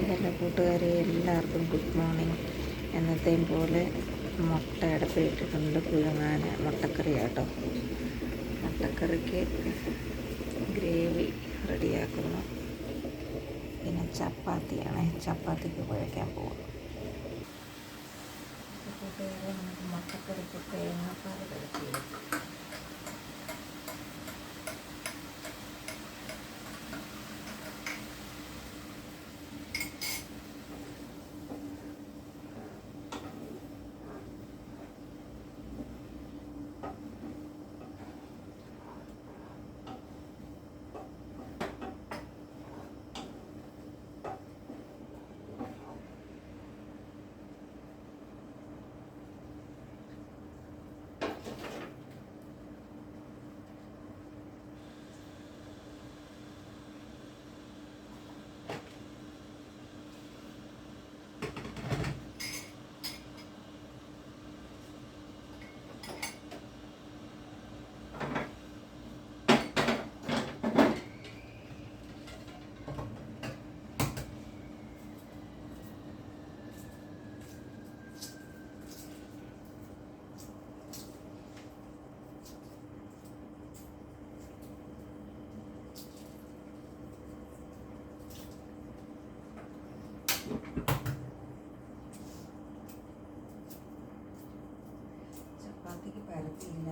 Hello കൂട്ടുകാരെ എല്ലാവർക്കും good morning എന്നത്തെയും പോലെ മുട്ട അടപ്പിട്ടിട്ടുണ്ട് പുഴുങ്ങാൻ മുട്ടക്കറി കേട്ടോ മുട്ടക്കറിക്ക് ഗ്രേവി റെഡിയാക്കുന്നു. പിന്നെ ചപ്പാത്തിയാണ്. ചപ്പാത്തിക്ക് കുഴക്കാൻ പോകുന്നു കൂട്ടുകാരെ മുട്ടക്കറിക്ക് തേങ്ങാപ്പാൽ കഴിച്ചു ചപ്പാത്തിക്ക് പരത്തിയില്ല.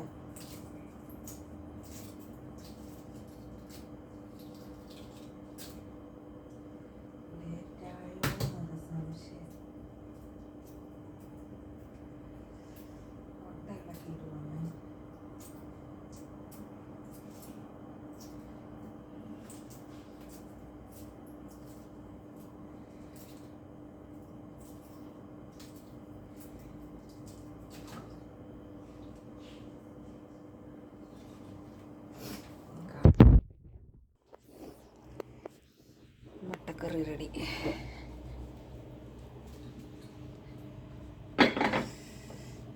മുട്ടക്കറി റെഡി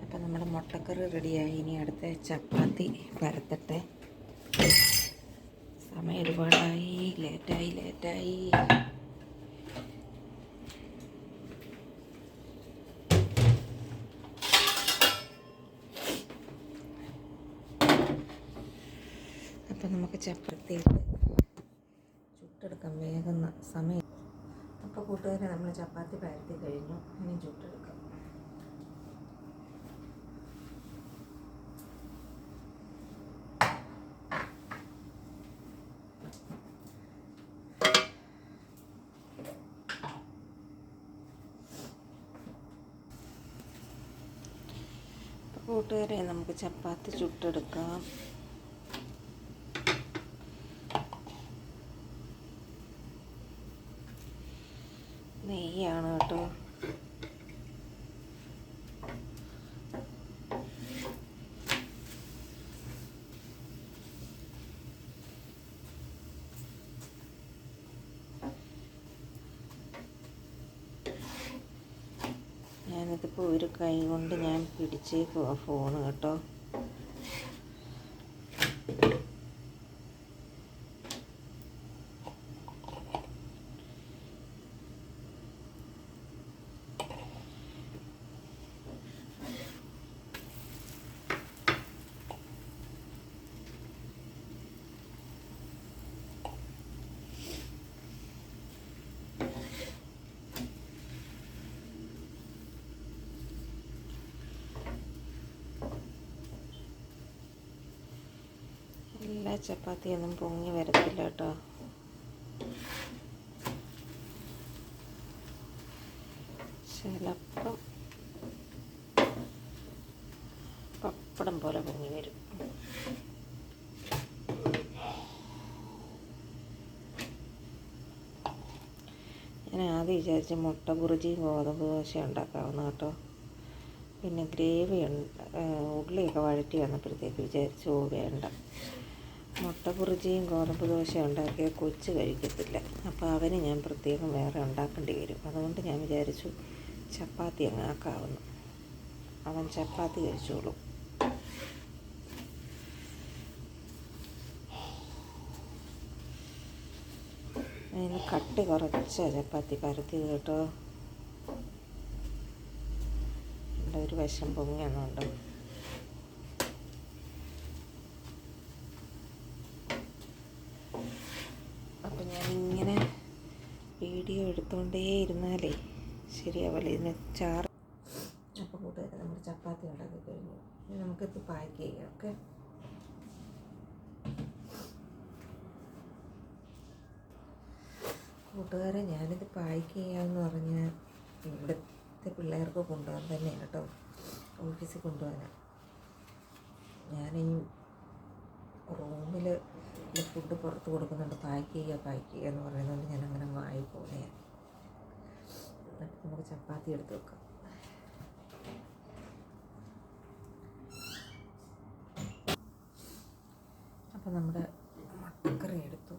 അപ്പം നമ്മുടെ മുട്ടക്കറി റെഡിയായി ഇനി അടുത്ത ചപ്പാത്തി പരത്തട്ടെ. സമയം ഒരുപാടായി. ലേറ്റായി ലേറ്റായി. അപ്പം നമുക്ക് ചപ്പാത്തിയിട്ട് ചുട്ടെടുക്കാം വേഗം സമയം. അപ്പോൾ കൂട്ടുകാരെ നമ്മൾ ചപ്പാത്തി പരത്തി കഴിഞ്ഞു. ഇനി ചുട്ടെടുക്കാം. കൂട്ടുകാരെ നമുക്ക് ചപ്പാത്തി ചുട്ടെടുക്കാം. നെയ്യാണ് കേട്ടോ. ഞാനിതിപ്പോൾ ഒരു കൈ കൊണ്ട് ഞാൻ പിടിച്ചേക്കുവാ ഫോൺ കേട്ടോ എല്ലാ ചപ്പാത്തിയൊന്നും പൊങ്ങി വരത്തില്ല കേട്ടോ. ചിലപ്പം പപ്പടം പോലെ പൊങ്ങി വരും. ഞാൻ ആദ്യം വിചാരിച്ച് മുട്ട കുറിച്ചിയും ഗോതമ്പ് ദോശ ഉണ്ടാക്കാവുന്ന കേട്ടോ. പിന്നെ ഗ്രേവി ഉള്ളിയൊക്കെ വഴറ്റി വന്നപ്പോഴത്തേക്ക് വിചാരിച്ചു വേണ്ട. മുട്ട കുറിച്ചിയും ഗോതമ്പ് ദോശയും ഉണ്ടാക്കിയ കൊച്ച് കഴിക്കത്തില്ല. അപ്പോൾ അവന് ഞാൻ പ്രത്യേകം വേറെ ഉണ്ടാക്കേണ്ടി വരും. അതുകൊണ്ട് ഞാൻ വിചാരിച്ചു ചപ്പാത്തി അങ്ങ് ആക്കാവുന്നു. അവൻ ചപ്പാത്തി കഴിച്ചോളും. അതിന് കട്ടി കുറച്ച ചപ്പാത്തി പരത്തിയത് കേട്ടോ. ഒരു വശം പൊങ്ങിയെന്നുണ്ട് അപ്പം ഞാനിങ്ങനെ വീഡിയോ എടുത്തുകൊണ്ടേ ഇരുന്നാലേ ശരിയാവില്ല ഇതിന് ചാറ് അപ്പോൾ കൂട്ടുകാരെ നമ്മൾ ചപ്പാത്തി ഉണ്ടാക്കി കഴിഞ്ഞു. ഇനി നമുക്കിത് പാക്ക് ചെയ്യാം ഓക്കെ? കൂട്ടുകാരെ ഞാനിത് പാക്ക് ചെയ്യാമെന്ന് പറഞ്ഞാൽ ഇവിടുത്തെ പിള്ളേർക്ക് കൊണ്ടുപോകാൻ തന്നെയാണ് കേട്ടോ. ഓഫീസിൽ കൊണ്ടുപോകാനാണ് ഫുഡ് പുറത്ത് കൊടുക്കുന്നുണ്ട്. പാക്ക് ചെയ്യുക പാക്ക് ചെയ്യുക എന്ന് പറയുന്നത് ഞാൻ അങ്ങനെ വായി പോകുന്നതാണ് എന്നിട്ട് നമുക്ക് ചപ്പാത്തി എടുത്ത് വെക്കാം. അപ്പം നമ്മുടെ മട്ടക്കറി എടുത്തു.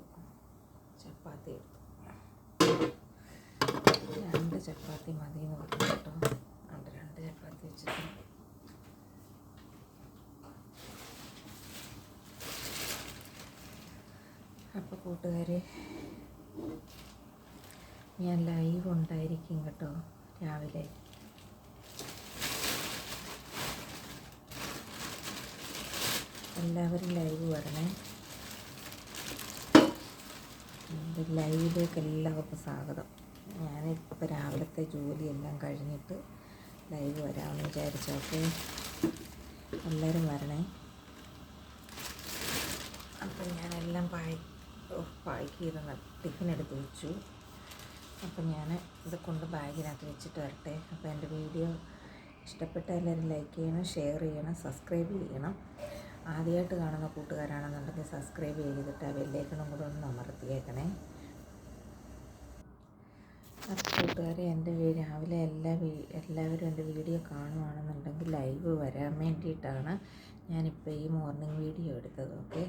ചപ്പാത്തി എടുത്തു. രണ്ട് ചപ്പാത്തി മതി എന്ന് പറഞ്ഞു കേട്ടോ അതുകൊണ്ട് രണ്ട് ചപ്പാത്തി വെച്ചിട്ട് അപ്പോൾ കൂട്ടുകാരെ ഞാൻ ലൈവ് ഉണ്ടായിരിക്കും കേട്ടോ രാവിലെ. എല്ലാവരും ലൈവ് വരണേ. എന്റെ ലൈവിലേക്ക് എല്ലാവർക്കും സ്വാഗതം. ഞാൻ ഇപ്പോൾ രാവിലത്തെ ജോലിയെല്ലാം കഴിഞ്ഞിട്ട് ലൈവ് വരാമെന്ന് വിചാരിച്ചോക്കെ എല്ലാവരും വരണേ. അപ്പം ഞാനെല്ലാം പായ് ചെയ്ത് ടിഫിൻ എടുത്ത് വെച്ചു. അപ്പം ഞാൻ ഇത് കൊണ്ട് ബാഗിനകത്ത് വെച്ചിട്ട് വരട്ടെ. അപ്പോൾ എന്റെ വീഡിയോ ഇഷ്ടപ്പെട്ട എല്ലാവരും ലൈക്ക് ചെയ്യണം ഷെയർ ചെയ്യണം സബ്സ്ക്രൈബ് ചെയ്യണം. ആദ്യമായിട്ട് കാണുന്ന കൂട്ടുകാരാണെന്നുണ്ടെങ്കിൽ സബ്സ്ക്രൈബ് ചെയ്തിട്ട് ആ ബെല്ലേക്കണം കൂടെ ഒന്ന് അമർത്തിയേക്കണേ. അപ്പോൾ കൂട്ടുകാരെ എന്റെ രാവിലെ എല്ലാ എല്ലാവരും എന്റെ വീഡിയോ കാണുവാണെന്നുണ്ടെങ്കിൽ ലൈവ് വരാൻ വേണ്ടിയിട്ടാണ് ഞാനിപ്പോൾ ഈ മോർണിംഗ് വീഡിയോ എടുത്തത് ഓക്കെ